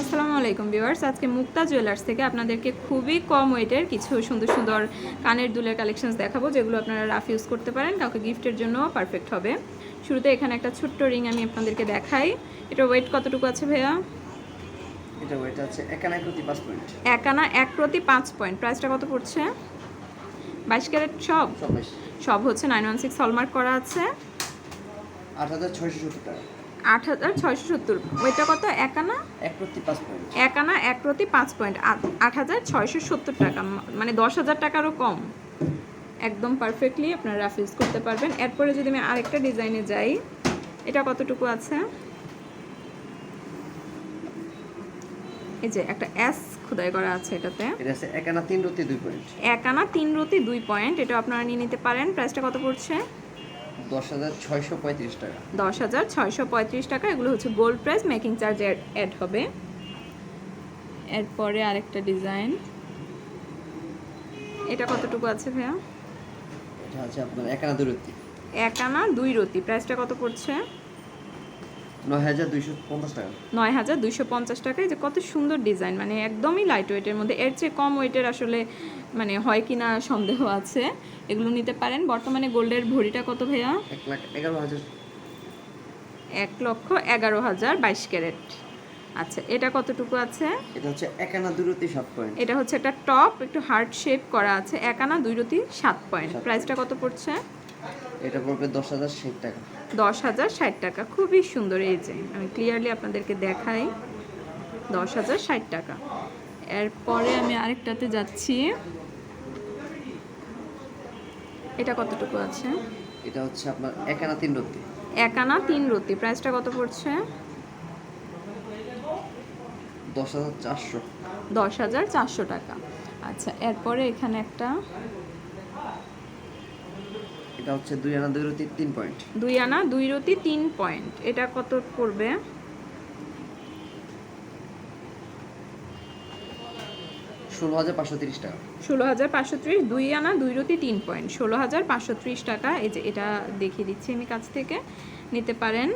আসসালামু আলাইকুম ভিউয়ার্স। আজকে মুক্তা জুয়েলার্স থেকে আপনাদেরকে খুবই কম ওয়েটের কিছু সুন্দর সুন্দর কানের দুলের কালেকশনস দেখাবো যেগুলো আপনারা রাফ ইউজ করতে পারেন। কাউকে গিফটের জন্য পারফেক্ট হবে। শুরুতে এখানে একটা ছোট্ট রিং আমি আপনাদেরকে দেখাই। এটা ওয়েট কতটুকু আছে ভাইয়া? এটা ওইটা আছে একানা প্রতি পাঁচ পয়েন্ট এক আনা এক প্রতি পাঁচ পয়েন্ট প্রাইসটা কত পড়ছে? বাইশ ক্যারেট সব? সব হচ্ছে নাইন ওয়ান সিক্স হলমার্ক করা আছে। আট হাজার ছয়শো সত্তর টাকা। আট হাজার ছয়শো সত্তর। ওইটা কত? এক আনা? এক প্রতি পাঁচ পয়েন্ট আট হাজার ছয়শো সত্তর টাকা। মানে দশ হাজার টাকারও কম। একদম পারফেক্টলি আপনারা রাফ ইউজ করতে পারবেন। এরপরে যদি আমি আরেকটা ডিজাইনে যাই এটা কতটুকু আছে? এই যে একটা এস খোদাই করা আছে এটাতে। একানা তিন রতি দুই পয়েন্ট এক আনা তিন রতি দুই পয়েন্ট এটা আপনারা নিয়ে নিতে পারেন। প্রাইসটা কত পড়ছে? দশ হাজার ছয়শো পঁয়ত্রিশ টাকা। দশ হাজার ছয়শো পঁয়ত্রিশ টাকা এগুলো হচ্ছে gold price making charge add হবে। এরপরে আরেকটা ডিজাইন এটা কতটুকু আছে ভাইয়া? এটা আছে আপনার একানা দুই রতি। একানা দুই রতি। প্রাইসটা কত পড়ছে? নয় হাজার দুইশো পঞ্চাশ টাকা। টাকায় যে কত সুন্দর ডিজাইন মানে একদমই লাইট ওয়েটের মধ্যে। এর চেয়ে কম ওয়েটের আসলে মানে হয় কি না সন্দেহ আছে। এগুলো নিতে পারেন। বর্তমানে গোল্ডের ভরিটা কত ভাইয়া? এক লাখ এগারো হাজার। এক লক্ষ এগারো হাজার বাইশ ক্যারেট। আচ্ছা এটা কতটুকু আছে? এটা হচ্ছে একানা দুই রতি সাত পয়েন্ট। এটা হচ্ছে একটা টপ একটু হার্ট শেপ করা আছে। এক আনা দুই রতি সাত পয়েন্ট। প্রাইসটা কত পড়ছে? এটা পড়বে দশ হাজার ষাট টাকা। দশ হাজার ষাট টাকা। খুবই সুন্দর এই যে। আমি ক্লিয়ারলি আপনাদেরকে দেখাই। দশ হাজার ষাট টাকা। এরপরে আমি আরেকটাতে যাচ্ছি। এটা কতটুকু আছে? এটা হচ্ছে আপনার একানা তিন রতি এক আনা তিন রতি প্রাইসটা কত পড়ছে? দশ হাজার চারশো। দশ হাজার চারশো টাকা। আচ্ছা এরপরে এখানে একটা এটা হচ্ছে দুই আনা দুই রতি তিন পয়েন্ট দুই আনা দুই রতি তিন পয়েন্ট এটা কত পড়বে? ষোলো হাজার পাঁচশো তিরিশ টাকা। ষোলো হাজার পাঁচশো ত্রিশ দুই আনা দুই রতি তিন পয়েন্ট ষোলো হাজার পাঁচশো ত্রিশ টাকা এই যে এটা দেখিয়ে দিচ্ছি আমি কাছ থেকে। নিতে পারেন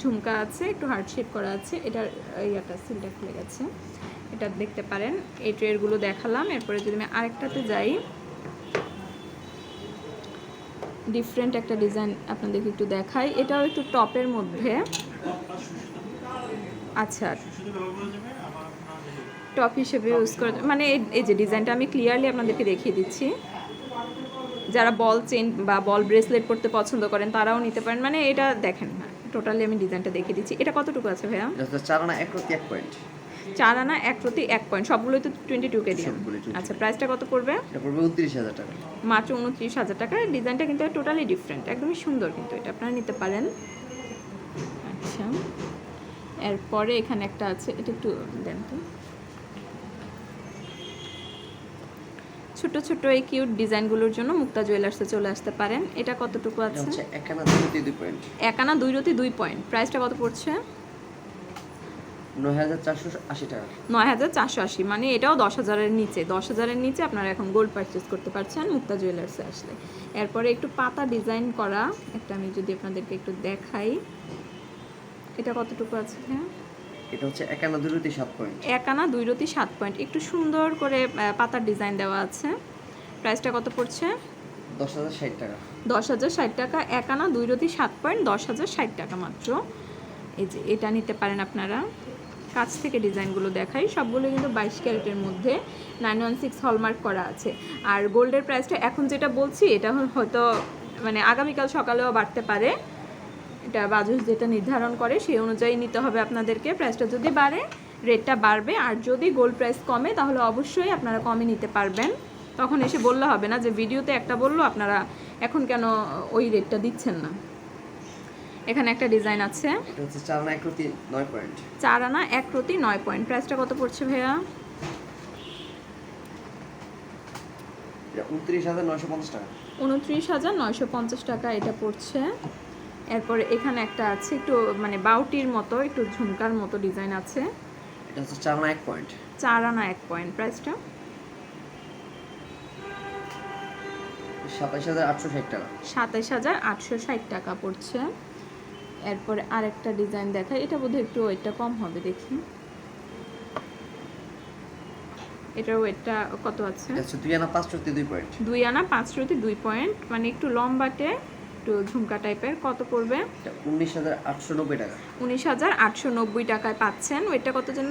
ঝুমকা আছে একটু হার্ট শেপ করা আছে এটার ইয়াটা সিলটা খুলে গেছে। এটা দেখতে পারেন এই ট্রেগুলো দেখালাম এরপরে যদি আমি আরেকটাতে যাই ডিফারেন্ট একটা ডিজাইন আপনাদেরকে একটু দেখাই। এটাও একটু টপের মধ্যে। আচ্ছা। টপ হিসেবে ইউজ করে মানে এই- যে ডিজাইনটা আমি ক্লিয়ারলি আপনাদেরকে দেখিয়ে দিচ্ছি। যারা বল চেন বা বল ব্রেসলেট পরতে পছন্দ করেন, তারাও নিতে পারেন। মানে এটা দেখেন টোটালি আমি ডিজাইনটা দেখিয়ে দিচ্ছি। এটা কতটুকু আছে ভাইয়া? চার এক পয়েন্ট চার আনা এক প্রতি এক পয়েন্ট সবগুলোই তো টোয়েন্টি টু কে দিয়ে আচ্ছা প্রাইসটা কত পড়বে? এটা পড়বে উনত্রিশ হাজার টাকা। মাত্র উনত্রিশ হাজার টাকা। ডিজাইনটা কিন্তু টোটালি ডিফারেন্ট একদমই সুন্দর কিন্তু এটা। আপনারা নিতে পারেন। আচ্ছা এরপরে এখানে একটা আছে এটা একটু দেন তো। ছোট ছোট এই কিউট ডিজাইনগুলোর জন্য মুক্তা জুয়েলার্সে চলে আসতে পারেন। এটা কতটুকু আছে? একানা দুই রতি দুই পয়েন্ট প্রাইসটা কত পড়ছে? নয় হাজার চারশো আশি টাকা। নয় হাজার চারশো আশি মানে এটাও দশ হাজারের নিচে। দশ হাজারের নিচে আপনারা এখন গোল্ড পারচেস করতে পারছেন মুক্তা জুয়েলার্সে আসলে। এরপরে একটু পাতা ডিজাইন করা একটা আমি যদি আপনাদেরকে একটু দেখাই। এটা কতটুকু আছে হ্যাঁ এটা হচ্ছে একানা দুই রতি সাত পয়েন্ট এক আনা দুই রতি সাত পয়েন্ট একটু সুন্দর করে পাতার ডিজাইন দেওয়া আছে। প্রাইসটা কত পড়ছে? দশ হাজার ষাট টাকা। দশ হাজার ষাট টাকা এক আনা দুই রতি সাত পয়েন্ট দশ হাজার ষাট টাকা মাত্র। এই যে এটা নিতে পারেন আপনারা। কাছ থেকে ডিজাইনগুলো দেখাই। সবগুলো কিন্তু বাইশ ক্যারেটের মধ্যে নাইন ওয়ান সিক্স হলমার্ক করা আছে। আর গোল্ডের প্রাইসটা এখন যেটা বলছি, এটা হয়তো মানে আগামীকাল সকালেও বাড়তে পারে। এটা বাজুস যেটা নির্ধারণ করে, সেই অনুযায়ী নিতে হবে আপনাদেরকে। প্রাইসটা যদি বাড়ে, রেটটা বাড়বে। আর যদি গোল্ড প্রাইস কমে, তাহলে অবশ্যই আপনারা কমে নিতে পারবেন। তখন এসে বললে হবে না যে, ভিডিওতে একটা বলল, আপনারা এখন কেন ওই রেটটা দিচ্ছেন না? এখানে একটা ডিজাইন আছে। চার আনা এক রতি নয় পয়েন্ট। চার আনা এক প্রতি নয় পয়েন্ট। প্রাইসটা কত পড়ছে ভাইয়া? উনত্রিশ হাজার নয়শো পঞ্চাশ টাকা। উনত্রিশ হাজার নয়শো পঞ্চাশ টাকা এটা পড়ছে। এরপরে এখানে একটা আছে একটু মানে বাউটির মতো একটু ঝুমকার মতো ডিজাইন আছে। এটা হচ্ছে চার আনা এক পয়েন্ট। চার আনা এক পয়েন্ট। প্রাইসটা? হাজার আটশো ষাট টাকা। সাতাইশ হাজার আটশো ষাট টাকা পড়ছে। এরপরে আরেকটা ডিজাইন দেখাই। এটা বোধহয় একটু ওয়েটটা কম হবে দেখি। এটার ওয়েটটা কত আছে? হচ্ছে দুই আনা পাঁচ চুক্তি দুই পয়েন্ট দুই আনা পাঁচ রুটি দুই পয়েন্ট মানে একটু লম্বাটে একটু ঝুমকা টাইপের কত পড়বে? এটা উনিশ হাজার আটশো নব্বই টাকা। উনিশ হাজার আটশো নব্বই টাকায় পাচ্ছেন। ওয়েটটা কত যেন?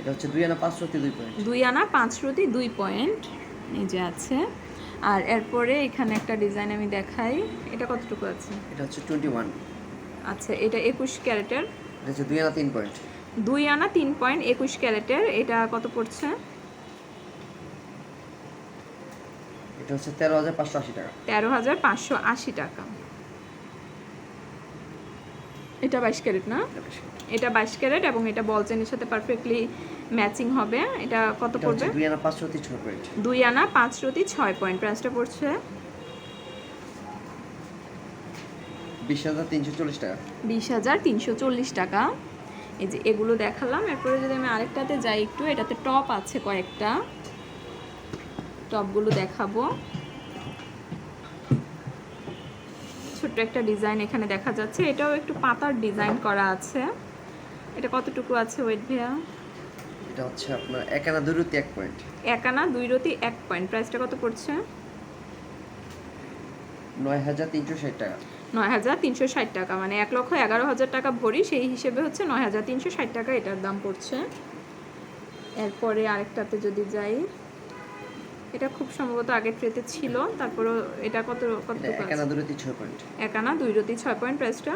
এটা হচ্ছে দুই আনা পাঁচ চুক্তি দুই পয়েন্ট দুই আনা পাঁচ রুটি দুই পয়েন্ট এই যে আছে। আর এরপরে এখানে একটা ডিজাইন আমি দেখাই। এটা কতটুকু আছে? এটা হচ্ছে টোয়েন্টি ওয়ান আচ্ছা এটা একুশ ক্যারেটের। হচ্ছে দুই আনা তিন পয়েন্ট। দুই আনা তিন পয়েন্ট একুশ ক্যারেটের এটা কত পড়ছে? এটা হচ্ছে তেরো হাজার পাঁচশো আশি টাকা। তেরো হাজার পাঁচশো আশি টাকা। এটা বাইশ ক্যারেট না? এটা বাইশ ক্যারেট। এবং এটা বল চেনের সাথে পারফেক্টলি ম্যাচিং হবে। এটা কত পড়বে? দুই আনা পাঁচ ছয় পয়েন্ট। দুই আনা পাঁচ রতি ছয় পয়েন্ট। প্রাইসটা পড়ছে? বিশ হাজার তিনশো চল্লিশ টাকা। বিশ হাজার তিনশো চল্লিশ টাকা। এই যে এগুলো দেখালাম এরপরে যদি আমি আরেকটাতে যাই একটু এটাতে টপ আছে কয়েকটা। টপগুলো দেখাবো। ছোট্ট একটা ডিজাইন এখানে দেখা যাচ্ছে। এটাও একটু পাতার ডিজাইন করা আছে। এটা কতটুকু আছে ওয়েট ভাইয়া? এটা হচ্ছে আপনার এক আনা দুই রুতি এক পয়েন্ট। এক আনা দুই রতি এক পয়েন্ট। প্রাইসটা কত পড়ছে? নয় হাজার তিনশো ষাট টাকা। নয় হাজার তিনশো ষাট টাকা। মানে এক লক্ষ এগারো হাজার টাকা ভরি সেই হিসেবে হচ্ছে নয় হাজার তিনশো ষাট টাকা এটার দাম পড়ছে। এরপরে আরেকটাতে যদি যাই এটা খুব সম্ভবত আগের ট্রেতে ছিল তারপরে এটা কত কত এটা এক আনা দুই রুতি ছয় পয়েন্ট এক আনা দুই রতি ছয় পয়েন্ট প্রাইসটা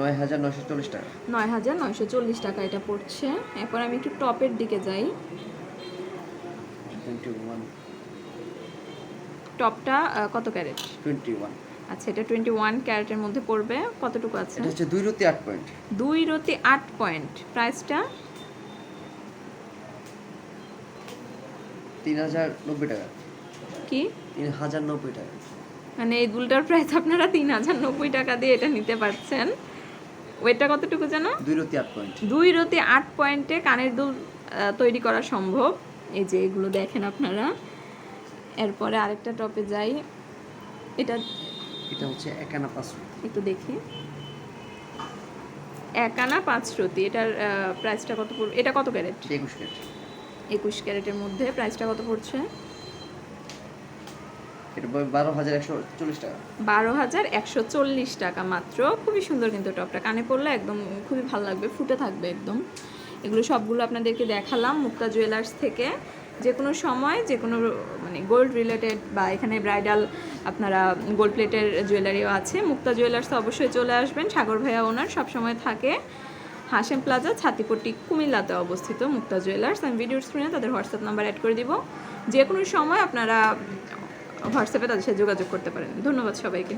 নয় হাজার নয়শো চল্লিশ টাকা। নয় হাজার নয়শো চল্লিশ টাকা এটা পড়ছে। এরপর আমি একটু টপের দিকে যাই। টোয়েন্টি ওয়ান টপটা কত ক্যারেট? Twenty one. আচ্ছা এটা টোয়েন্টি ওয়ান ক্যারেটের মধ্যে পড়বে। কতটুকু আছে? এটা হচ্ছে দুই রুতি আট পয়েন্ট। দুই রতি আট পয়েন্ট। প্রাইসটা? তিন হাজার নব্বই টাকা। কি? তিন হাজার নব্বই টাকা। মানে এই দুলটার প্রাইস আপনারা তিন হাজার নব্বই টাকা দিয়ে এটা নিতে পারছেন। ওয়েটটা কতটুকু যেন দুই রুতি আট পয়েন্ট। দুই রতি আট পয়েন্টে কানের দুল তৈরি করা সম্ভব। এই যে এগুলো দেখেন আপনারা। এরপরে আরেকটা টপে যাই। এটা এটা হচ্ছে এক আনা পাঁচ রুতি একটু দেখি। এক আনা পাঁচ রতি এটার প্রাইসটা কত পড়বে এটা কত ক্যারেট? একুশ ক্যারেট। একুশ ক্যারেটের মধ্যে প্রাইসটা কত পড়ছে? বারো হাজার একশো চল্লিশ টাকা। বারো হাজার একশো চল্লিশ টাকা মাত্র। খুবই সুন্দর কিন্তু টপটা। কানে পড়লে একদম খুবই ভালো লাগবে ফুটে থাকবে একদম। এগুলো সবগুলো আপনাদেরকে দেখালাম মুক্তা জুয়েলার্স থেকে। যে কোনো সময় যে কোনো মানে গোল্ড রিলেটেড বা এখানে ব্রাইডাল আপনারা গোল্ড প্লেটের জুয়েলারিও আছে। মুক্তা জুয়েলার্স তো অবশ্যই চলে আসবেন। সাগর ভাইয়া ওনার সবসময় থাকে। হাসেম প্লাজা, ছাতিপট্টি, কুমিল্লাতে অবস্থিত মুক্তা জুয়েলার্স আমি ভিডিওর স্ক্রিনে তাদের হোয়াটসঅ্যাপ নাম্বার অ্যাড করে দিব। যে কোনো সময় আপনারা হোয়াটসঅ্যাপে তাদের সাথে যোগাযোগ করতে পারেন। ধন্যবাদ সবাইকে।